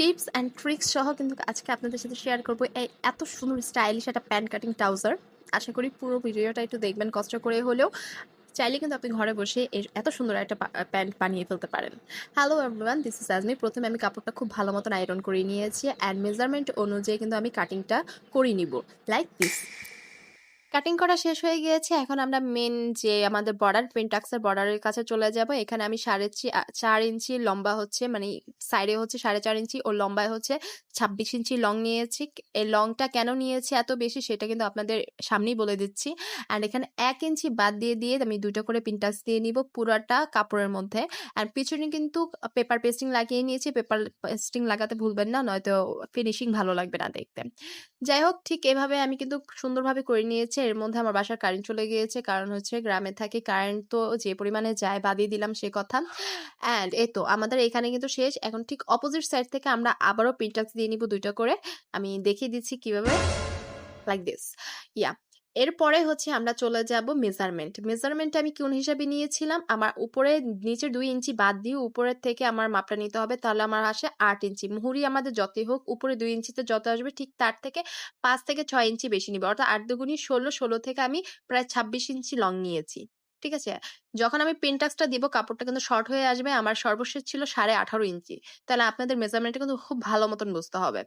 Tips and tricks সহ কিন্তু আজকে আপনাদের সাথে শেয়ার করব এই এত সুন্দর স্টাইলিশ একটা প্যান্ট কাটিং ট্রাউজার। আশা করি পুরো ভিডিওটা একটু দেখবেন, কষ্ট করে হলেও চাইলে কিন্তু আপনি ঘরে বসে এর এত সুন্দর একটা প্যান্ট বানিয়ে ফেলতে পারেন। Hello everyone, this is Azmi. প্রথমে আমি কাপড়টা খুব ভালো মতন আয়রন করে নিয়েছি অ্যান্ড মেজারমেন্ট অনুযায়ী কিন্তু আমি কাটিংটা করে নিব। Like this. কাটিং করা শেষ হয়ে গিয়েছে। এখন আমরা মেন যে আমাদের বর্ডার পেন্টাক্সের বর্ডারের কাছে চলে যাব। এখানে আমি সাড়ে চার ইঞ্চি লম্বা হচ্ছে মানে সাইডে হচ্ছে সাড়ে চার ইঞ্চি ও লম্বায় হচ্ছে ছাব্বিশ ইঞ্চি লং নিয়েছি। এই লংটা কেন নিয়েছি এত বেশি সেটা কিন্তু আপনাদের সামনেই বলে দিচ্ছি। অ্যান্ড এখানে এক ইঞ্চি বাদ দিয়ে দিয়ে আমি দুটো করে পিন্টাক্স দিয়ে নিব পুরোটা কাপড়ের মধ্যে। অ্যান্ড পিছনে কিন্তু পেপার পেস্টিং লাগিয়ে নিয়েছি। পেপার পেস্টিং লাগাতে ভুলবেন না, নয়তো ফিনিশিং ভালো লাগবে না দেখতে। যাই হোক, ঠিক এভাবে আমি কিন্তু সুন্দরভাবে করে নিয়েছি। এর মধ্যে আমার বাসার কারেন্ট চলে গিয়েছে। কারণ হচ্ছে গ্রামে থাকে কারেন্ট তো যে পরিমাণে যায় বাদিয়ে দিলাম সে কথা। অ্যান্ড এই তো, আমাদের এখানে কিন্তু শেষ। এখন ঠিক অপোজিট সাইড থেকে আমরা আবারও প্রিন্টাক্স দিয়ে নিব দুইটা করে। আমি দেখিয়ে দিচ্ছি কীভাবে লাইক দিস ইয়া এরপরে হচ্ছে আমরা চলে যাব মেজারমেন্ট মেজারমেন্ট আমি কোন হিসাবে নিয়েছিলাম? আমার উপরে, নিচের দুই ইঞ্চি বাদ দিয়ে উপরের থেকে আমার মাপটা নিতে হবে, তাহলে আমার আসে আট ইঞ্চি। মুহুরি আমাদের যতই হোক, উপরে দুই ইঞ্চিতে যত আসবে, ঠিক তার থেকে পাঁচ থেকে ছয় ইঞ্চি বেশি নিবে। অর্থাৎ আট দুগুনি ষোলো ষোলো থেকে আমি প্রায় ছাব্বিশ ইঞ্চি লং নিয়েছি। ঠিক আছে? যখন আমি পেন্টাক্সটা দিব, কাপড়টা কিন্তু শর্ট হয়ে আসবে, আমার সর্বশেষ ছিল সাড়ে আঠারো ইঞ্চি। তাহলে আপনাদের মেজারমেন্টটা কিন্তু খুব ভালো মতন বুঝতে হবে।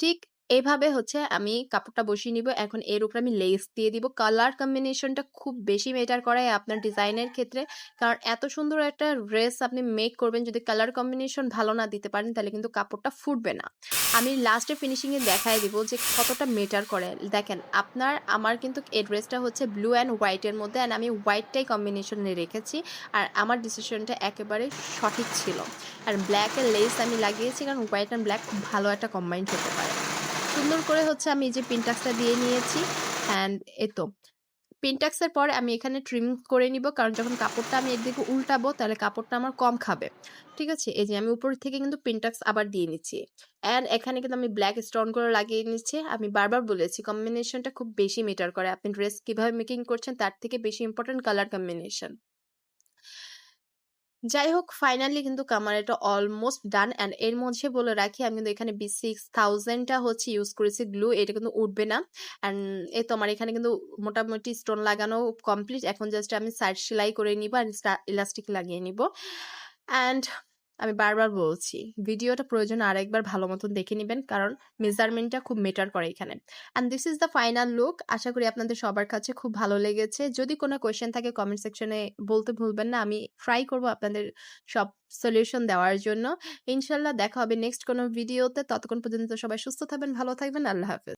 ঠিক এভাবে হচ্ছে আমি কাপড়টা বসিয়ে নিব। এখন এর উপরে আমি লেস দিয়ে দিব। কালার কম্বিনেশনটা খুব বেশি মেটার করে আপনার ডিজাইনের ক্ষেত্রে। কারণ এত সুন্দর একটা ড্রেস আপনি মেক করবেন, যদি কালার কম্বিনেশন ভালো না দিতে পারেন, তাহলে কিন্তু কাপড়টা ফুটবে না। আমি লাস্টে ফিনিশিংয়ে দেখাই দিব যে কতটা মেটার করে। দেখেন, আপনার, আমার কিন্তু এই ড্রেসটা হচ্ছে ব্লু অ্যান্ড হোয়াইটের মধ্যে অ্যান্ড আমি হোয়াইটটাই কম্বিনেশনে রেখেছি। আর আমার ডিসিশনটা একেবারে সঠিক ছিল। আর ব্ল্যাকের লেস আমি লাগিয়েছি, কারণ হোয়াইট অ্যান্ড ব্ল্যাক খুব ভালো একটা কম্বাইন্ড হতে পারে। সুন্দর করে হচ্ছে আমি যে পিনটাক্সটা দিয়ে নিয়েছি অ্যান্ড এ তো। পিনটাক্সের পর আমি এখানে ট্রিম করে নিব কারণ যখন কাপড়টা আমি একদিকে উল্টাবো তাহলে কাপড়টা আমার কম খাবে। ঠিক আছে? এই যে আমি উপর থেকে কিন্তু পিনটাক্স আবার দিয়ে নিচ্ছি অ্যান্ড এখানে কিন্তু আমি ব্ল্যাক স্টোন করে লাগিয়ে নিচ্ছি। আমি বারবার বলেছি কম্বিনেশনটা খুব বেশি মেটার করে। আপনি ড্রেস কীভাবে মেকিং করছেন তার থেকে বেশি ইম্পর্টেন্ট কালার কম্বিনেশন যাই হোক ফাইনালি কিন্তু আমার এটা অলমোস্ট ডান অ্যান্ড এর মধ্যে বলে রাখি, আমি কিন্তু এখানে বি সিক্স থাউজেন্ডটা হচ্ছে ইউজ করেছি গ্লু এটা কিন্তু উঠবে না। অ্যান্ড এ তো আমার এখানে কিন্তু মোটামুটি স্টোন লাগানো কমপ্লিট এখন জাস্ট আমি সাইড সেলাই করে নিব অ্যান্ড ইলাস্টিক লাগিয়ে নিব। অ্যান্ড আমি বারবার বলছি, ভিডিওটা প্রয়োজন আরেকবার ভালো মতন দেখে নেবেন, কারণ মেজারমেন্টটা খুব মেটার করে এখানে। And this is the final look আশা করি আপনাদের সবার কাছে খুব ভালো লেগেছে। যদি কোনো কোয়েশ্চেন থাকে কমেন্ট সেকশনে বলতে ভুলবেন না। আমি ট্রাই করব আপনাদের সব সলিউশন দেওয়ার জন্য। ইনশাল্লাহ দেখা হবে নেক্সট কোনো ভিডিওতে ততক্ষণ পর্যন্ত সবাই সুস্থ থাকবেন, ভালো থাকবেন। আল্লাহ হাফেজ।